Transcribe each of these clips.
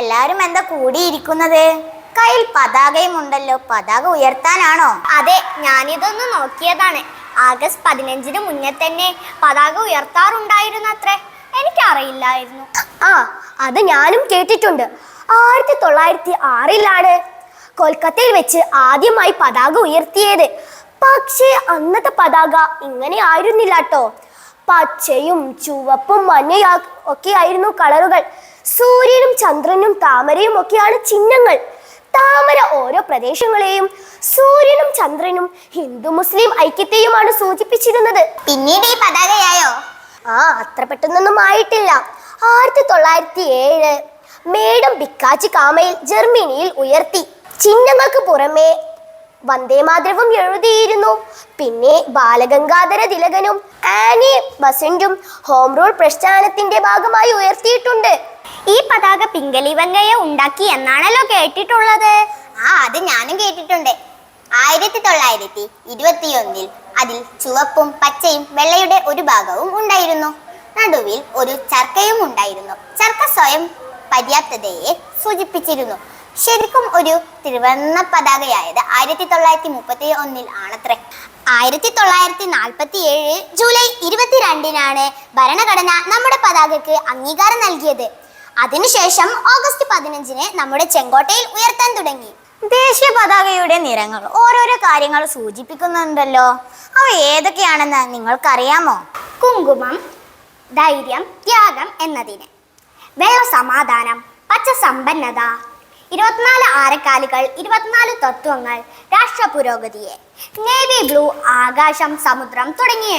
എല്ലാരും എന്താ കൂടിയിരിക്കുന്നത്? കയ്യിൽ പതാകയും ഉണ്ടല്ലോ. പതാക ഉയർത്താനാണോ? അതെ ഞാനിതൊന്ന് നോക്കിയതാണ്. ആഗസ്റ്റ് പതിനഞ്ചിന് മുന്നേ തന്നെ പതാക ഉയർത്താറുണ്ടായിരുന്നത്രേ. എനിക്കറിയില്ലായിരുന്നു. ആ അത് ഞാനും കേട്ടിട്ടുണ്ട്. ആയിരത്തി തൊള്ളായിരത്തി ആറിലാണ് കൊൽക്കത്തയിൽ വെച്ച് ആദ്യമായി പതാക ഉയർത്തിയത്. പക്ഷേ അന്നത്തെ പതാക ഇങ്ങനെ ആയിരുന്നില്ല കേട്ടോ പച്ചയും ചുവപ്പും മഞ്ഞയും ഒക്കെ ആയിരുന്നു കളറുകൾ. സൂര്യനും ചന്ദ്രനും താമരയും ഒക്കെയാണ് ചിഹ്നങ്ങൾ. താമര ഓരോ പ്രദേശങ്ങളെയും സൂര്യനും ചന്ദ്രനും ഹിന്ദു മുസ്ലിം ഐക്യത്തെയുമാണ് സൂചിപ്പിച്ചിരുന്നത്. പിന്നീട് ഈ പതാകയായോ? ആ അത്ര പെട്ടെന്നൊന്നും ആയിട്ടില്ല. ആയിരത്തി തൊള്ളായിരത്തി ഏഴ് മേഡം ബിക്കാച്ചി കാമയിൽ ജർമ്മനിയിൽ ഉയർത്തി. ചിഹ്നങ്ങൾക്ക് പുറമെ വന്ദേമാതരവും എഴുതിയിരുന്നു. പിന്നെ ബാലഗംഗാധര തിലകനും ആനി ബസന്റും ഹോം റൂൾ പ്രസ്ഥാനത്തിന്റെ ഭാഗമായി ഉയർത്തിയിട്ടുണ്ട്. ഈ പതാക പിംഗലി വെങ്കയ്യ ഉണ്ടാക്കി എന്നാണല്ലോ കേട്ടിട്ടുള്ളത്? ആ അത് ഞാനും കേട്ടിട്ടുണ്ട്. ആയിരത്തി തൊള്ളായിരത്തി ഇരുപത്തിയൊന്നിൽ അതിൽ ചുവപ്പും പച്ചയും വെള്ളയുടെ ഒരു ഭാഗവും ഉണ്ടായിരുന്നു. നടുവിൽ ഒരു ചർക്കയും ഉണ്ടായിരുന്നു. ചർക്ക സ്വയം പര്യാപ്തതയെ സൂചിപ്പിച്ചിരുന്നു. ശരിക്കും ഒരു തിരുവണ്ണ പതാകയായത് ആയിരത്തി തൊള്ളായിരത്തി മുപ്പത്തി ഒന്നിൽ ആണത്രേ. ആയിരത്തി തൊള്ളായിരത്തി നാൽപ്പത്തി ഏഴ് ജൂലൈ ഇരുപത്തിരണ്ടിനാണ് ഭരണഘടന നമ്മുടെ പതാകയ്ക്ക് അംഗീകാരം നൽകിയത്. അതിനുശേഷം ഓഗസ്റ്റ് പതിനഞ്ചിന് നമ്മുടെ ചെങ്കോട്ടയിൽ ഉയർത്താൻ തുടങ്ങി. ദേശീയ പതാകയുടെ നിറങ്ങൾ ഓരോരോ കാര്യങ്ങൾ സൂചിപ്പിക്കുന്നുണ്ടല്ലോ. അവ ഏതൊക്കെയാണെന്ന് നിങ്ങൾക്കറിയാമോ? കുങ്കുമം ധൈര്യം ത്യാഗം എന്നതിന്. വെള്ള സമാധാനം പച്ച സമ്പന്നത ഇരുപത്തിനാല് ആരക്കാലുകൾ ഇരുപത്തിനാല് തത്വങ്ങൾ രാഷ്ട്ര പുരോഗതിയെ നേവി ബ്ലൂ ആകാശം സമുദ്രം തുടങ്ങിയ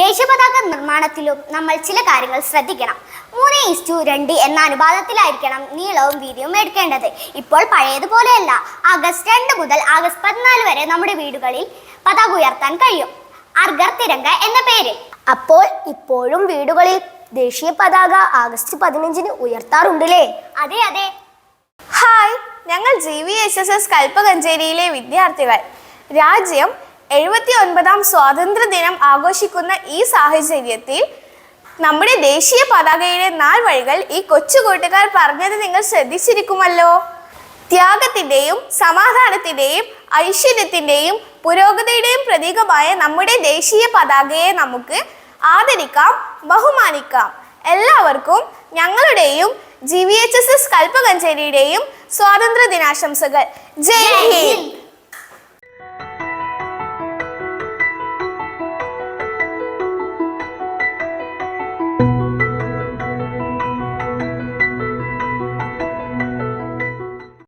ദേശീയ പതാക നിർമ്മാണത്തിലും നമ്മൾ ചില കാര്യങ്ങൾ ശ്രദ്ധിക്കണം. മൂന്ന് ഇസ്റ്റു രണ്ട് എന്ന അനുപാതത്തിലായിരിക്കണം നീളവും വീതിയും എടുക്കേണ്ടത്. ഇപ്പോൾ പഴയതുപോലെയല്ല. ആഗസ്റ്റ് രണ്ട് മുതൽ ആഗസ്റ്റ് പതിനാല് വരെ നമ്മുടെ വീടുകളിൽ പതാക ഉയർത്താൻ കഴിയും. അർഗർ തിരങ്ക എന്ന പേര്. അപ്പോൾ ഇപ്പോഴും വീടുകളിൽ ദേശീയ പതാക ആഗസ്റ്റ് പതിനഞ്ചിന് ഉയർത്താറുണ്ടല്ലേ? അതെ അതെ. ഹായ് ഞങ്ങൾ G V S S S കൽപ്പകഞ്ചേരിയിലെ വിദ്യാർത്ഥികൾ. രാജ്യം എഴുപത്തി ഒൻപതാം സ്വാതന്ത്ര്യ ദിനം ആഘോഷിക്കുന്ന ഈ സാഹചര്യത്തിൽ നമ്മുടെ ദേശീയ പതാകയുടെ നാൾ വഴികൾ ഈ കൊച്ചു കൂട്ടുകാർ പറഞ്ഞത് നിങ്ങൾ ശ്രദ്ധിച്ചിരിക്കുമല്ലോ. ത്യാഗത്തിന്റെയും സമാധാനത്തിന്റെയും ഐശ്വര്യത്തിന്റെയും പുരോഗതിയുടെയും പ്രതീകമായ നമ്മുടെ ദേശീയ പതാകയെ നമുക്ക് ആദരിക്കാം ബഹുമാനിക്കാം. എല്ലാവർക്കും ഞങ്ങളുടെയും G V H S S കൽപ്പകഞ്ചേരിയുടെയും സ്വാതന്ത്ര്യ ദിനാശംസകൾ ജയ് ഹിന്ദ്.